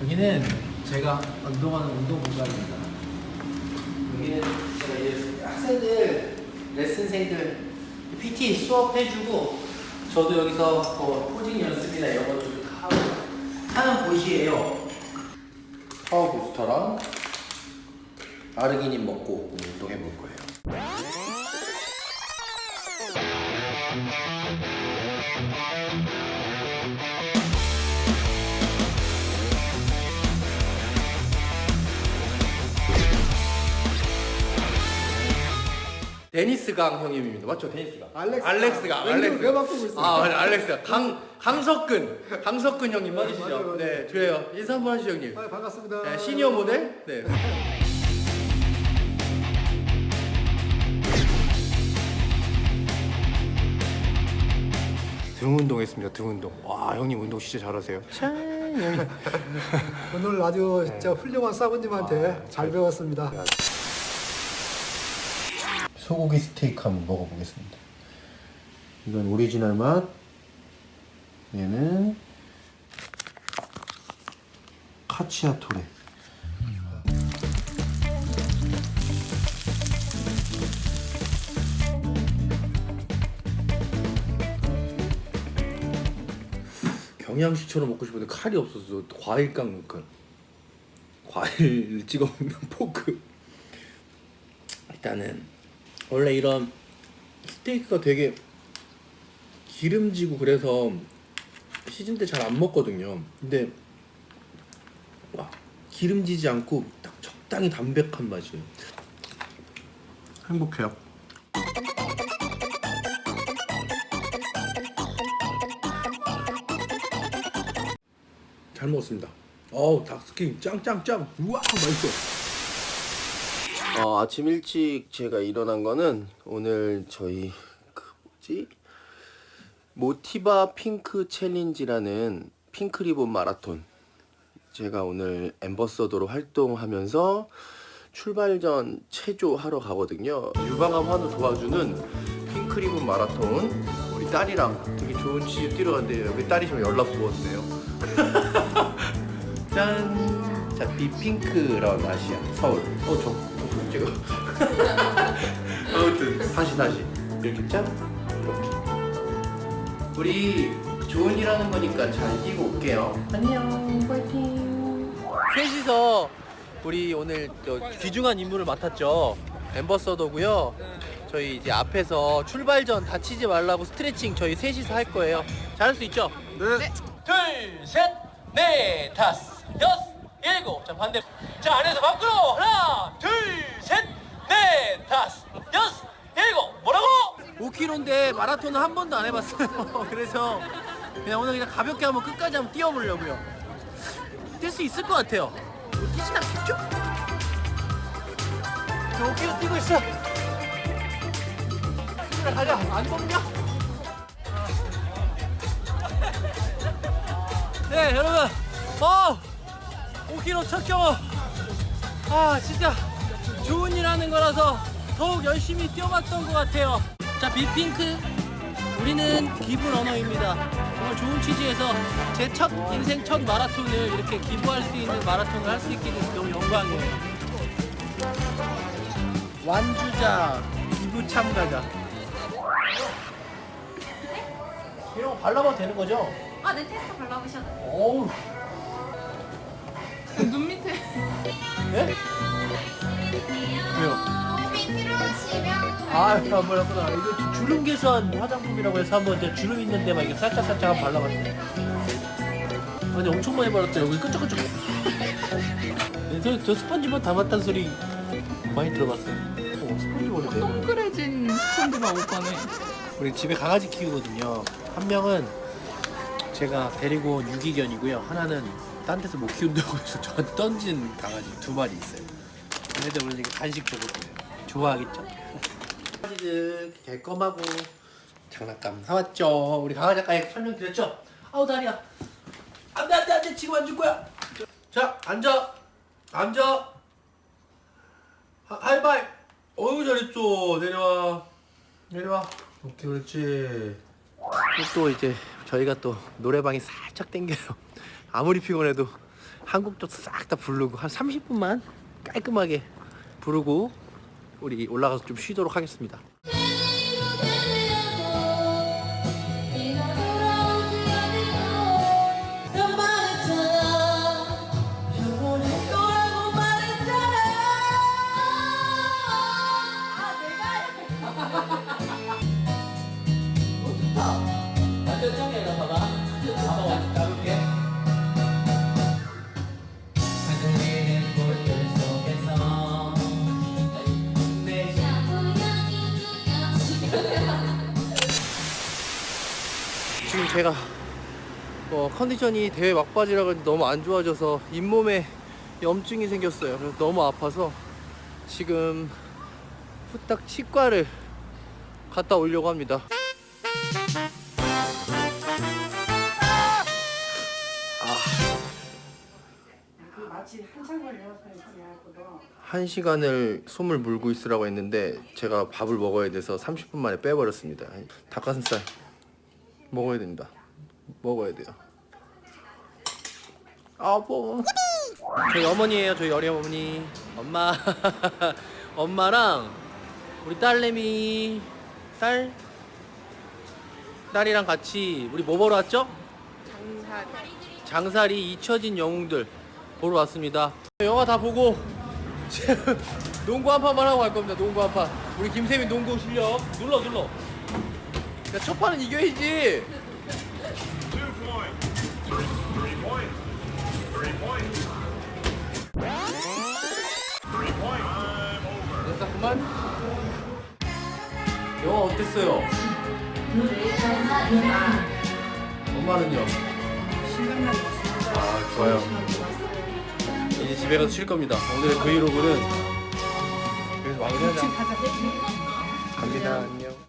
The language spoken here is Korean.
여기는 제가 운동하는 운동 공간입니다. 여기는 제가 이제 학생들, 레슨생들 PT 수업 해주고 저도 여기서 뭐 포징 연습이나 이런 것도 다 하고 하는 곳이에요. 파워 부스터랑 아르기닌 먹고 운동해 볼 거예요. 데니스강 형님입니다. 맞죠? 데니스강. 알렉스강. 알렉스강. 왜 알렉스. 왜 바꾸고 있어요? 아, 맞아. 알렉스강. 강 강석근. 강석근 형님 맞으시죠? 맞아요, 맞아요. 네, 저예요. 인사 한번 하시죠, 형님. 아, 반갑습니다. 네, 시니어 모델. 네. 등 운동했습니다. 등 운동. 와, 형님 운동 진짜 잘하세요. 참, 형님. 오늘 아주 네. 진짜 훌륭한 사부님한테 아, 잘 배웠습니다. 소고기 스테이크 한번 먹어보겠습니다. 이건 오리지널 맛. 얘는 카치아 토레. 경양식처럼 먹고 싶은데 칼이 없어서 과일 깎는 칼. 과일 찍어 먹는 포크. 일단은 원래 이런 스테이크가 되게 기름지고 그래서 시즌 때 잘 안 먹거든요. 근데 와 기름지지 않고 딱 적당히 담백한 맛이에요. 행복해요. 잘 먹었습니다. 어우 닭스킨 짱짱짱. 우와 맛있어. 어, 아침 일찍 제가 일어난 거는 오늘 저희 그 뭐지 모티바 핑크 챌린지라는 핑크 리본 마라톤 제가 오늘 엠버서더로 활동하면서 출발 전 체조하러 가거든요. 유방암 환우 도와주는 핑크 리본 마라톤 우리 딸이랑 되게 좋은 치즈 뛰러 간대요. 우리 딸이 지금 연락 주었네요. 짠! 자, 비핑크런 아시아 서울. 어, 저, 어, 제가. 아무튼 다시 다시 이렇게 짠 이렇게. 우리 좋은 일 하는 거니까 잘 뛰고 올게요. 안녕, 파이팅. 셋이서 우리 오늘 저 귀중한 임무를 맡았죠. 엠버서더고요. 저희 이제 앞에서 출발 전 다치지 말라고 스트레칭 저희 셋이서 할 거예요. 잘할 수 있죠? 네. 둘, 셋, 넷, 다섯, 여섯, 일곱. 자, 반대. 자, 안에서 밖으로. 하나, 둘, 셋, 넷, 다섯, 여섯, 일곱. 뭐라고? 5km인데 마라톤은 한 번도 안 해봤어요. 그래서 그냥 오늘 그냥 가볍게 한번 끝까지 한번 뛰어보려고요. 뛸 수 있을 것 같아요. 뭐 뛰진 않겠죠? 저 5km 뛰고 있어. 그래, 가자. 안 덥냐? 네, 여러분. 어! 5km 첫 경험. 아, 진짜 좋은 일 하는 거라서 더욱 열심히 뛰어봤던 것 같아요. 자, 빅핑크. 우리는 기부 러너입니다. 정말 좋은 취지에서 제 첫 인생 첫 마라톤을 이렇게 기부할 수 있는 마라톤을 할 수 있게 돼서 너무 영광이에요. 완주자, 기부 참가자. 이런 거 발라봐도 되는 거죠? 아, 네, 테스트 발라보셔도 돼요. 어우, 아, 안 발랐구나. 이거 주- 주름 개선 화장품이라고 해서 한번 이제 주름 있는 데만 이렇게 살짝 살짝 한번 발라봤어요. 아, 근데 엄청 많이 발랐다. 여기 끈적끈적. 네, 저, 저 스펀지만 담았다는 소리 많이 들어봤어요. 어, 스펀지볼이 돼요. 동그래진 스펀지밥 오빠네. 우리 집에 강아지 키우거든요. 한 명은 제가 데리고 온 유기견이고요. 하나는 딴 데서 못 키운다고 해서 저한테 던진 강아지 두 마리 있어요. 얘네들 이게 간식 줘볼게요. 좋아하겠죠? 강아지들 개껌하고 장난감 사왔죠. 우리 강아지 아까 설명드렸죠? 아우 다리야. 안돼 안돼 안돼 지금 안 줄 거야. 자 앉아 앉아. 하, 하이파이. 어우 잘했죠. 내려와 내려와. 오케이 그렇지. 또 이제 저희가 또 노래방이 살짝 땡겨요. 아무리 피곤해도 한국도 싹 다 부르고 한 30분만 깔끔하게 부르고 우리 올라가서 좀 쉬도록 하겠습니다. 아 내가 완전 짱이야 봐봐 봐봐 지금 제가 뭐 컨디션이 대회 막바지라 그런지 너무 안 좋아져서 잇몸에 염증이 생겼어요. 그래서 너무 아파서 지금 후딱 치과를 갔다 오려고 합니다. 한 시간을 솜을 물고 있으라고 했는데 제가 밥을 먹어야 돼서 30분 만에 빼버렸습니다. 닭가슴살 먹어야 됩니다. 먹어야 돼요. 아버. 저희 어머니예요. 저희 어리 어머니. 엄마. 엄마랑 우리 딸내미 딸 딸이랑 같이 우리 뭐 보러 왔죠? 장사리. 장사리 잊혀진 영웅들 보러 왔습니다. 영화 다 보고 농구 한 판만 하고 갈 겁니다. 농구 한 판. 우리 김세민 농구 실력 눌러 눌러. 야, 첫 판은 이겨야지. 됐어 그만. 영화 어땠어요? 엄마는요? 아 좋아요. 이제 집에 가서 쉴 겁니다. 오늘의 브이로그는 여기서 마무리하자. 갑니다. 안녕.